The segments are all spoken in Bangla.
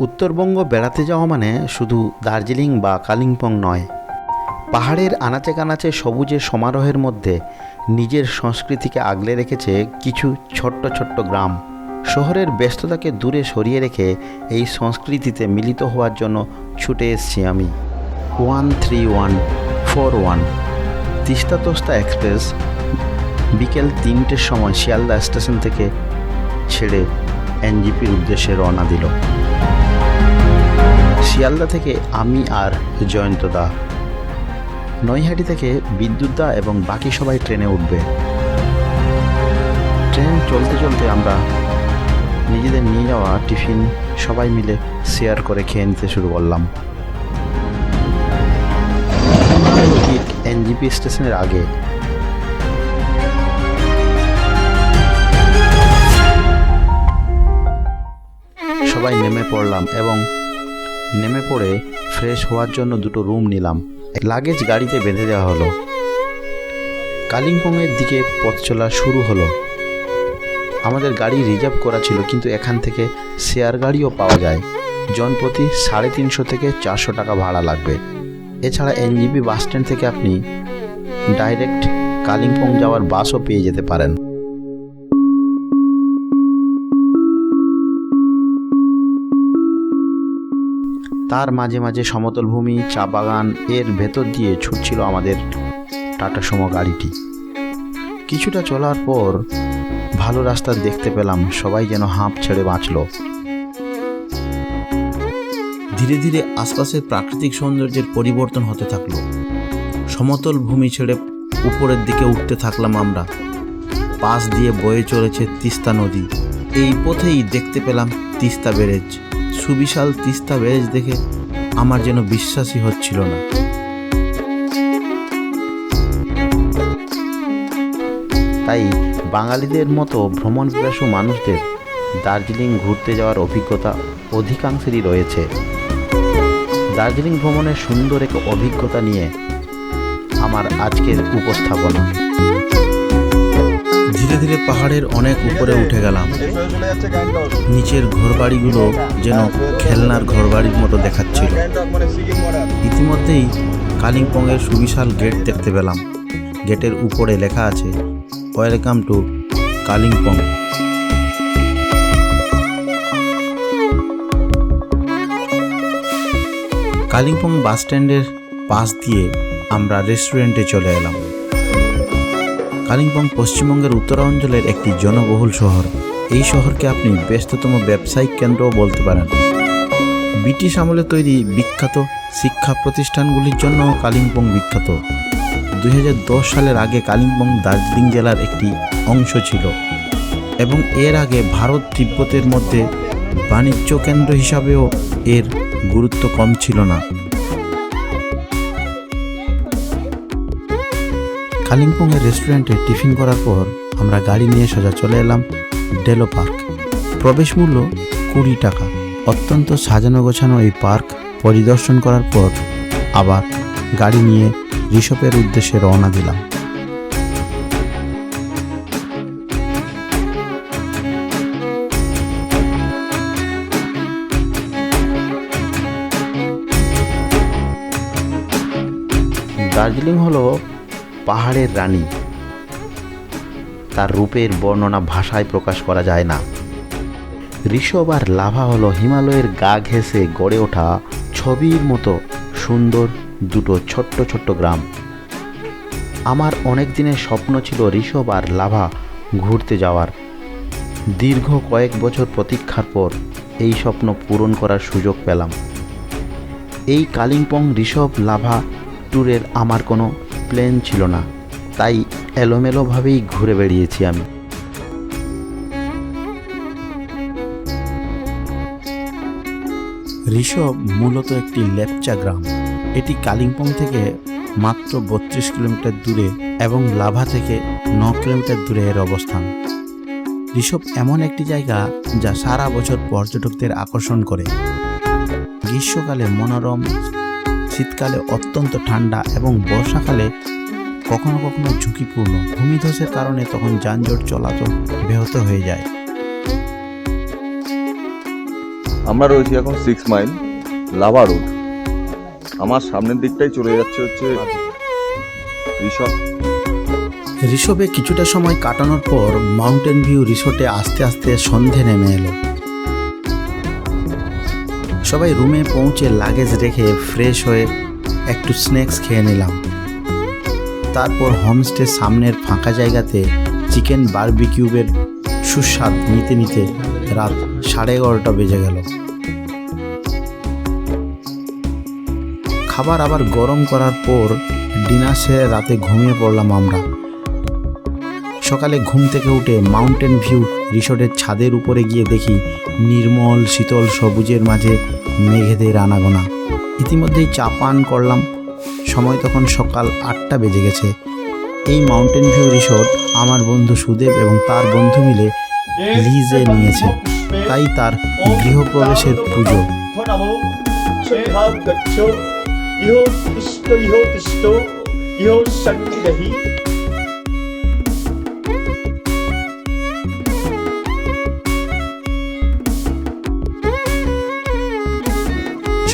উত্তরবঙ্গ বেড়াতে যাওয়া মানে শুধু দার্জিলিং বা কালিম্পং নয়। পাহাড়ের আনাচে কানাচে সবুজের সমারোহের মধ্যে নিজের সংস্কৃতিকে আগলে রেখেছে কিছু ছোট্ট ছোট্ট গ্রাম। শহরের ব্যস্ততাকে দূরে সরিয়ে রেখে এই সংস্কৃতিতে মিলিত হওয়ার জন্য ছুটে এসেছি আমি। One three one four one Teesta তোস্তা express, বিকেল তিনটের সময় শিয়ালদা স্টেশন থেকে ছেড়ে এনজিপির উদ্দেশ্যে রওনা দিল। শিয়ালদা থেকে আমি আর জয়ন্তদা নৈহাটি থেকে বিদ্যুৎদা এবং বাকি সবাই ট্রেনে উঠবে। ট্রেন চলতে চলতে আমরা নিজেদের নিয়ে যাওয়া টিফিন সবাই মিলে শেয়ার করে খেয়ে নিতে শুরু করলাম। ঠিক এনজিপি স্টেশনের আগে। সবাই নেমে পড়লাম এবং নেমে পড়ে ফ্রেশ হওয়ার জন্য দুটো রুম নিলাম। লাগেজ গাড়িতে বেঁধে দেওয়া হলো। কালিম্পংয়ের দিকে পথ চলা শুরু হলো। আমাদের গাড়ি রিজার্ভ করা ছিল, কিন্তু এখান থেকে শেয়ার গাড়িও পাওয়া যায়। জনপ্রতি সাড়ে তিনশো থেকে চারশো টাকা ভাড়া লাগবে। এছাড়া এনজিপি বাস স্ট্যান্ড থেকে আপনি ডাইরেক্ট কালিম্পং যাওয়ার বাসও পেয়ে যেতে পারেন। তার মাঝে মাঝে সমতল ভূমি, চা বাগান এর ভেতর দিয়ে ছুটছিল আমাদের টাটা সুমো গাড়িটি। কিছুটা চলার পর ভালো রাস্তা দেখতে পেলাম, সবাই যেন হাঁপ ছেড়ে বাঁচল। ধীরে ধীরে আশপাশের প্রাকৃতিক সৌন্দর্যের পরিবর্তন হতে থাকল। সমতল ভূমি ছেড়ে উপরের দিকে উঠতে থাকলাম আমরা। পাশ দিয়ে বয়ে চলেছে তিস্তা নদী। এই পথেই দেখতে পেলাম তিস্তা ব্যারেজ সুবিশাল তিস্তা ব্যারেজ দেখে আমার যেন বিশ্বাসই হচ্ছিল না। তাই বাঙালিদের মতো ভ্রমণ পিপাসু মানুষদের দার্জিলিং ঘুরতে যাওয়ার অভিজ্ঞতা অধিকাংশেরই রয়েছে। দার্জিলিং ভ্রমণের সুন্দর এক অভিজ্ঞতা নিয়ে আমার আজকের উপস্থাপনা। ধীরে ধীরে পাহাড়ের অনেক উপরে উঠে গেলাম। নিচের ঘরবাড়িগুলো যেন খেলনার ঘরবাড়ির মতো দেখাচ্ছিল। ইতিমধ্যেই কালিম্পংয়ের সুবিশাল গেট দেখতে পেলাম। গেটের উপরে লেখা আছে welcome to Kalimpong Kalimpong bus স্ট্যান্ডের পাশ দিয়ে আমরা রেস্টুরেন্টে চলে এলাম। কালিম্পং পশ্চিমবঙ্গের উত্তরাঞ্চলের একটি জনবহুল শহর। এই শহরকে আপনি ব্যস্ততম ব্যবসায়িক কেন্দ্রও বলতে পারেন। ব্রিটিশ আমলে তৈরি বিখ্যাত শিক্ষা প্রতিষ্ঠানগুলির জন্য কালিম্পং বিখ্যাত। দু হাজার দশ সালের আগে কালিম্পং দার্জিলিং জেলার একটি অংশ ছিল এবং এর আগে ভারত তিব্বতের মধ্যে বাণিজ্য কেন্দ্র হিসাবেও এর গুরুত্ব কম ছিল না। কালিম্পংয়ের রেস্টুরেন্টে টিফিন করার পর আমরা গাড়ি নিয়ে সোজা চলে এলাম ডেলো পার্ক। প্রবেশ মূল্য কুড়ি টাকা। অত্যন্ত সাজানো গোছানো এই পার্ক পরিদর্শন করার পর আবার গাড়ি নিয়ে ঋষভের উদ্দেশ্যে রওনা দিলাম। দার্জিলিং হলো পাহাড়ের রানী। তার রূপের বর্ণনা ভাষায় প্রকাশ করা যায় না। ঋষভ আর লাভা হলো হিমালয়ের গা ঘেঁষে গড়ে ওঠা ছবির মতো সুন্দর দুটো ছোট্ট ছোট্ট গ্রাম। আমার অনেক দিনের স্বপ্ন ছিল ঋষভ আর লাভা ঘুরতে যাওয়ার। দীর্ঘ কয়েক বছর প্রতীক্ষার পর এই স্বপ্ন পূরণ করার সুযোগ পেলাম। এই কালিম্পং ঋষভ লাভা ট্যুরের আমার কোনো প্ল্যান ছিল না। তাই এলোমেলোভাবেই ঘুরে বেড়িয়েছি আমি। ঋষভ মূলত একটি লেপচা গ্রাম। এটি কালিম্পং থেকে মাত্র বত্রিশ কিলোমিটার দূরে এবং লাভা থেকে ন কিলোমিটার দূরে এর অবস্থান। ঋষভ এমন একটি জায়গা যা সারা বছর পর্যটকদের আকর্ষণ করে। গ্রীষ্মকালে মনোরম শীতকালে অত্যন্ত ঠান্ডা এবং বর্ষাকালে কখনো কখনো ঝুঁকিপূর্ণ। ভূমিধসের কারণে তখন যানজট চলাচল ব্যাহত হয়ে যায়। আমরা রয়েছি এখন সিক্স মাইল লাভা রোড আমার সামনের দিকটাই চলে যাচ্ছে হচ্ছে ঋষভ কিছুটা সময় কাটানোর পর মাউন্টেন ভিউ রিসোর্টে আস্তে আস্তে সন্ধে নেমে এলো। সবাই রুমে পৌঁছে লাগেজ রেখে ফ্রেশ হয়ে একটু স্ন্যাক্স খেয়ে নিলাম। তারপর হোমস্টের সামনের ফাঁকা জায়গাতে চিকেন বারবিকিউবের সুস্বাদ নিতে নিতে রাত সাড়ে এগারোটা বেজে গেল। খাবার আবার গরম করার পর ডিনার সেরে রাতে ঘুমিয়ে পড়লাম আমরা। সকালে ঘুম থেকে উঠে মাউন্টেন ভিউ রিসোর্টের ছাদের উপরে গিয়ে দেখি নির্মল, শীতল, সবুজের মাঝে মেঘেদের আনাগোনা। ইতিমধ্যেই চা পান করলাম। সময় তখন সকাল আটটা বেজে গেছে। এই মাউন্টেন ভিউ রিসোর্ট আমার বন্ধু সুদেব এবং তার বন্ধু মিলে লিজে নিয়েছে। তাই তার গৃহপ্রবেশের পুজো। ইহ তিষ্ঠ ইহ তিষ্ঠ ইহ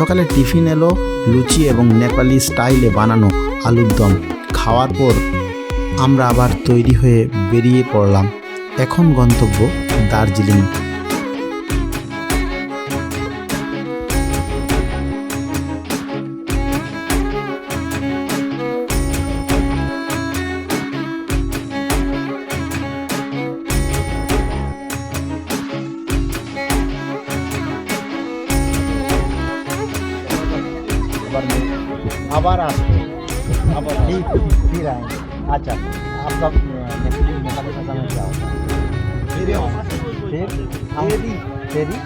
সকালে টিফিন এলো লুচি এবং নেপালি স্টাইলে বানানো আলুর দম। খাওয়ার পর আমরা আবার তৈরি হয়ে বেরিয়ে পড়লাম। এখন গন্তব্য দার্জিলিং। आबार आते अब फिर फिर आएंगे अच्छा आपका नेपाली नेपाली भाषा में क्या होता है फिर फेरी फेरी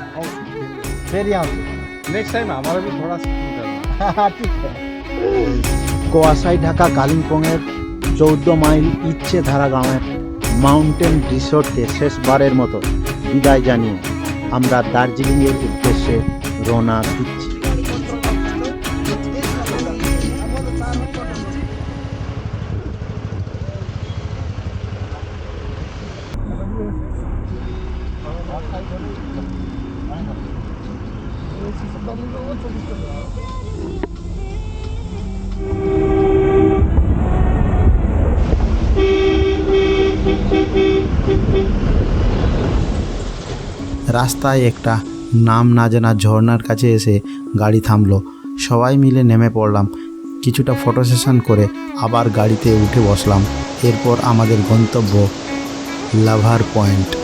फेरी यहाँ से नेक्स्ट टाइम हमारा भी थोड़ा सीखने का हाँ, ठीक है কুয়াশায় ঢাকা কালিম্পংয়ের চৌদ্দ মাইল ইচ্ছে ধারা গ্রামের মাউন্টেন রিসোর্টকে শেষবারের মতো বিদায় জানিয়ে আমরা দার্জিলিংয়ের উদ্দেশ্যে রওনা দিচ্ছি রাস্তায় একটা নাম না জানা ঝর্নার কাছে এসে গাড়ি থামলো। সবাই মিলে নেমে পড়লাম। কিছুটা ফটো সেশন করে আবার গাড়িতে উঠে বসলাম। এরপর আমাদের গন্তব্য লাভার পয়েন্ট।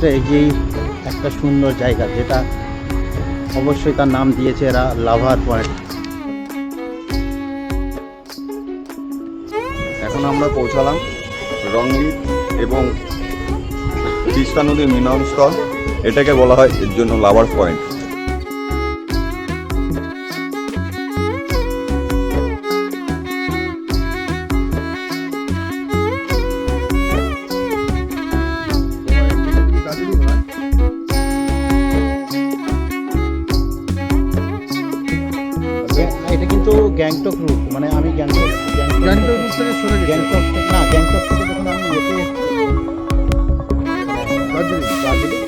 কিছুটা এগিয়েই একটা সুন্দর জায়গা যেটা অবশ্যই তার নাম দিয়েছে এরা লাভার পয়েন্ট। এখন আমরা পৌঁছালাম রঙ্গি এবং তিস্তা নদীর মিলনস্থল। এটাকে বলা হয় এর জন্য লাভার পয়েন্ট। থেকে সরে গ্যাংটক থেকে না গ্যাংটক থেকে যখন আমি ইয়েতে দার্জিলিং দার্জিলিং।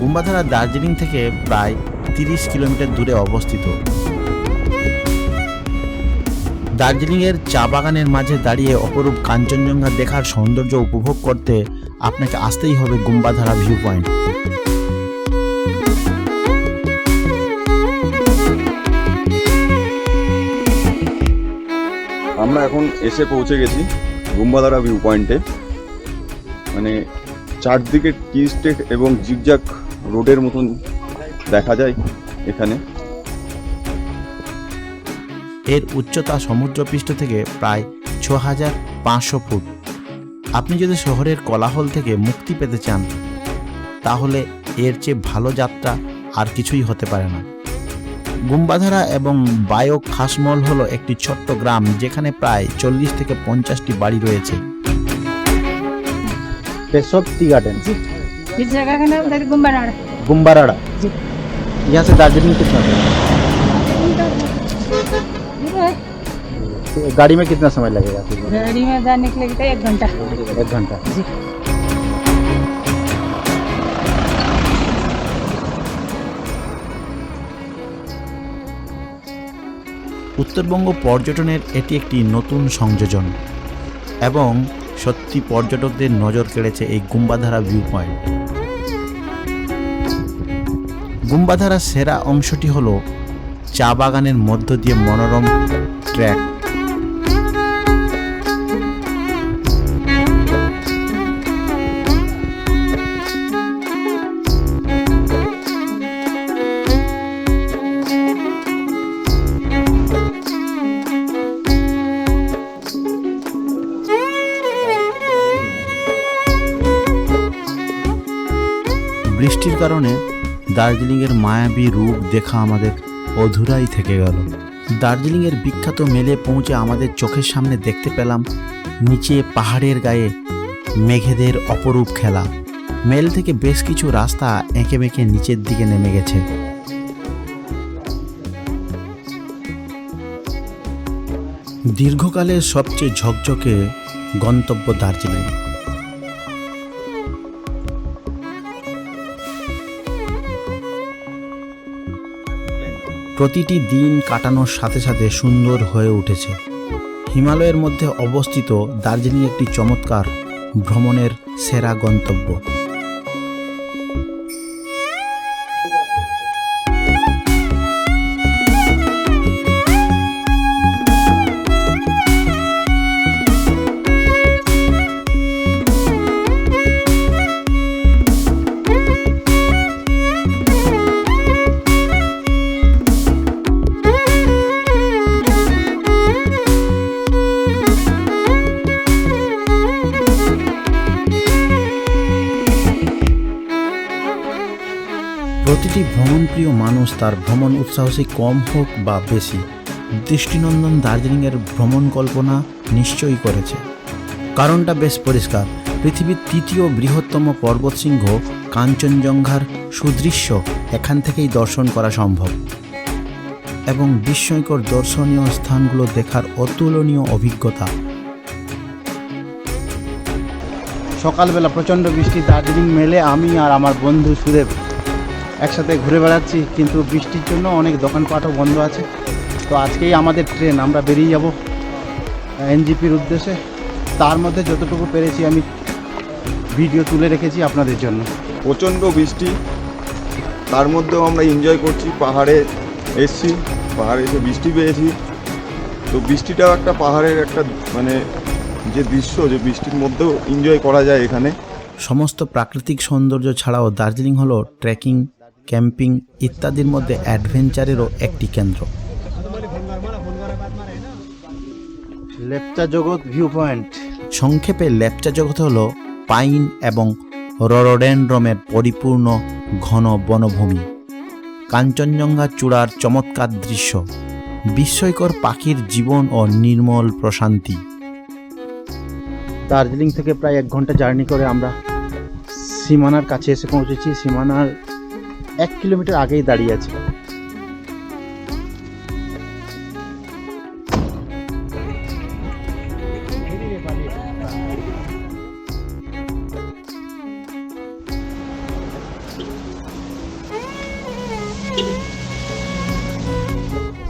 গুম্বাধারা দার্জিলিং থেকে প্রায় তিরিশ কিলোমিটার দূরে অবস্থিত। দার্জিলিংয়ের চা বাগানের মাঝে দাঁড়িয়ে অপরূপ কাঞ্চনজঙ্ঘা দেখার সৌন্দর্য উপভোগ করতে আপনাকে আসতেই হবে গুম্বাধারা ভিউ পয়েন্ট আমরা এখন এসে পৌঁছে গেছি গুম্বাদারা ভিউ পয়েন্টে মানে চারদিকে টি স্টেট এবং জিগজাক রোডের মতন দেখা যায় এখানে। এর উচ্চতা সমুদ্রপৃষ্ঠ থেকে প্রায় ছ হাজার পাঁচশো ফুট। আপনি যদি শহরের কলাহল থেকে মুক্তি পেতে চান তাহলে এর চেয়ে ভালো যাত্রা আর কিছুই হতে পারে না। গুম্বাধারা এবং বায়ো খাসমল হলো একটি ছোট্ট গ্রাম যেখানে প্রায় চল্লিশ থেকে পঞ্চাশটি বাড়ি রয়েছে। গার্ডেন। গুম্বারাড়া। গুম্বারাড়া। यहाँ से दार्जिलिंग कितना दूर? तो गाड़ी में कितना समय लगेगा फिर गाड़ी में जाने के लिए तो एक घंटा एक घंटा উত্তরবঙ্গ পর্যটনের এটি একটি নতুন সংযোজন এবং সত্যি পর্যটকদের নজর কেড়েছে এই গুম্বাধারা ভিউ পয়েন্ট গুম্বাধারার সেরা অংশটি হলো চা বাগানের মধ্য দিয়ে মনোরম ট্র্যাক। বৃষ্টির কারণে দার্জিলিংয়ের মায়াবী রূপ দেখা আমাদের অধুরাই থেকে গেল। দার্জিলিংয়ের বিখ্যাত মেলে পৌঁছে আমাদের চোখের সামনে দেখতে পেলাম নিচে পাহাড়ের গায়ে মেঘেদের অপরূপ খেলা। মেল থেকে বেশ কিছু রাস্তা এঁকে বেঁকে নিচের দিকে নেমে গেছে। দীর্ঘকালের সবচেয়ে ঝকঝকে গন্তব্য দার্জিলিং। প্রতিটি দিন কাটানোর সাথে সাথে সুন্দর হয়ে উঠেছে। হিমালয়ের মধ্যে অবস্থিত দার্জিলিং একটি চমৎকার ভ্রমণের সেরা গন্তব্য। ভ্রমণপ্রিয় মানুষ তার ভ্রমণ উৎসাহসী কম হোক বা বেশি, দৃষ্টিনন্দন দার্জিলিংয়ের ভ্রমণ কল্পনা নিশ্চয়ই করেছে। কারণটা বেশ পরিষ্কার, পৃথিবীর তৃতীয় বৃহত্তম পর্বতশৃঙ্গ কাঞ্চনজঙ্ঘার সুদৃশ্য এখান থেকেই দর্শন করা সম্ভব। এবং বিস্ময়কর দর্শনীয় স্থানগুলো দেখার অতুলনীয় অভিজ্ঞতা। সকালবেলা প্রচণ্ড বৃষ্টি, দার্জিলিং মেলে আমি আর আমার বন্ধু সুদেব। একসাথে ঘুরে বেড়াচ্ছি কিন্তু বৃষ্টির জন্য অনেক দোকানপাটও বন্ধ আছে। তো আজকেই আমাদের ট্রেন আমরা বেরিয়ে যাব এনজিপির উদ্দেশ্যে। তার মধ্যে যতটুকু পেরেছি আমি ভিডিও তুলে রেখেছি আপনাদের জন্য। প্রচণ্ড বৃষ্টি তার মধ্যেও আমরা এনজয় করছি পাহাড়ে এসছি পাহাড়ে এসে বৃষ্টি পেয়েছি। তো বৃষ্টিটাও একটা পাহাড়ের একটা মানে যে দৃশ্য যে বৃষ্টির মধ্যেও এনজয় করা যায় এখানে। সমস্ত প্রাকৃতিক সৌন্দর্য ছাড়াও দার্জিলিং হলো ট্রেকিং ক্যাম্পিং ইত্যাদির মধ্যে অ্যাডভেঞ্চারেরও একটি কেন্দ্র। লেপচা জগৎ ভিউ পয়েন্ট সংক্ষেপে লেপচা জগৎ হল পাইন এবং ররডেনড্রমের পরিপূর্ণ ঘন বনভূমি। কাঞ্চনজঙ্ঘা চূড়ার চমৎকার দৃশ্য। বিস্ময়কর পাখির জীবন ও নির্মল প্রশান্তি। দার্জিলিং থেকে প্রায় এক ঘণ্টা জার্নি করে আমরা সীমানার কাছে এসে পৌঁছেছি। সীমানার এক কিলোমিটার আগেই দাঁড়িয়ে আছে।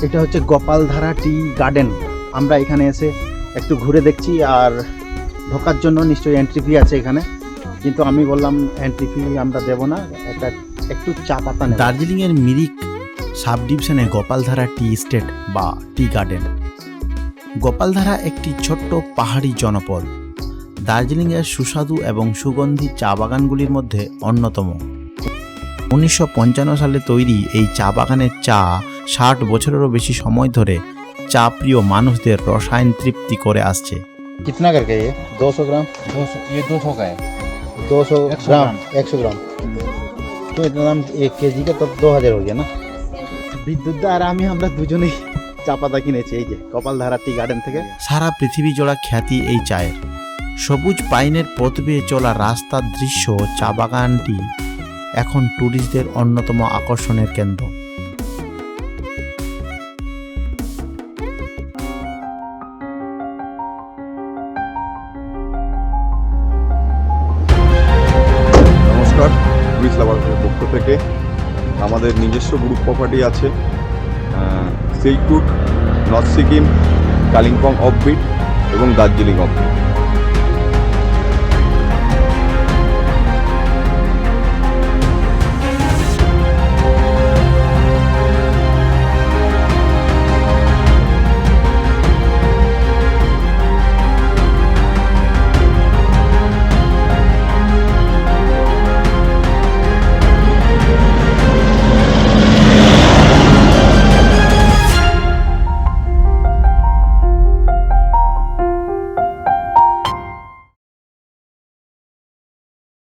এটা হচ্ছে গোপালধারা টি গার্ডেন। আমরা এখানে এসে একটু ঘুরে দেখছি আর ঢোকার জন্য নিশ্চয়ই এন্ট্রি ফি আছে এখানে। কিন্তু আমি বললাম এন্ট্রি ফি আমরা দেবো না, একটা একটু চা পাতা নেব দার্জিলিংয়ের মিরিক সাব ডিভিশনে গোপালধারা টি স্টেট বা টি গার্ডেন গোপালধারা একটি ছোট্ট পাহাড়ি জনপদ দার্জিলিংয়ের সুস্বাদু এবং সুগন্ধি চা বাগানগুলির মধ্যে অন্যতম উনিশশো পঞ্চান্ন সালে তৈরি এই চা বাগানের চা ষাট বছরেরও বেশি সময় ধরে চা প্রিয় মানুষদের রসায়ন তৃপ্তি করে আসছে कितना करके ये दो सौ ग्राम दो सौ ये दो सौ का है दो सौ 100 ग्राम ग्राम। एक सौ ग्राम তো এটার দাম এক কেজি কা তো দো হাজার হয়ে না বিদ্যুৎ আর আমি আমরা দুজনেই চা পাতা কিনেছি এই যে কপালধারা টি গার্ডেন থেকে সারা পৃথিবী জোড়া খ্যাতি এই চায়ের সবুজ পাইনের পথ বেয়ে চলা রাস্তার দৃশ্য চা বাগানটি এখন ট্যুরিস্টদের অন্যতম আকর্ষণের কেন্দ্র নিজস্ব গ্রুপ প্রপার্টি আছে। Silk route north Sikkim Kalimpong offbeat এবং দার্জিলিং অফবিট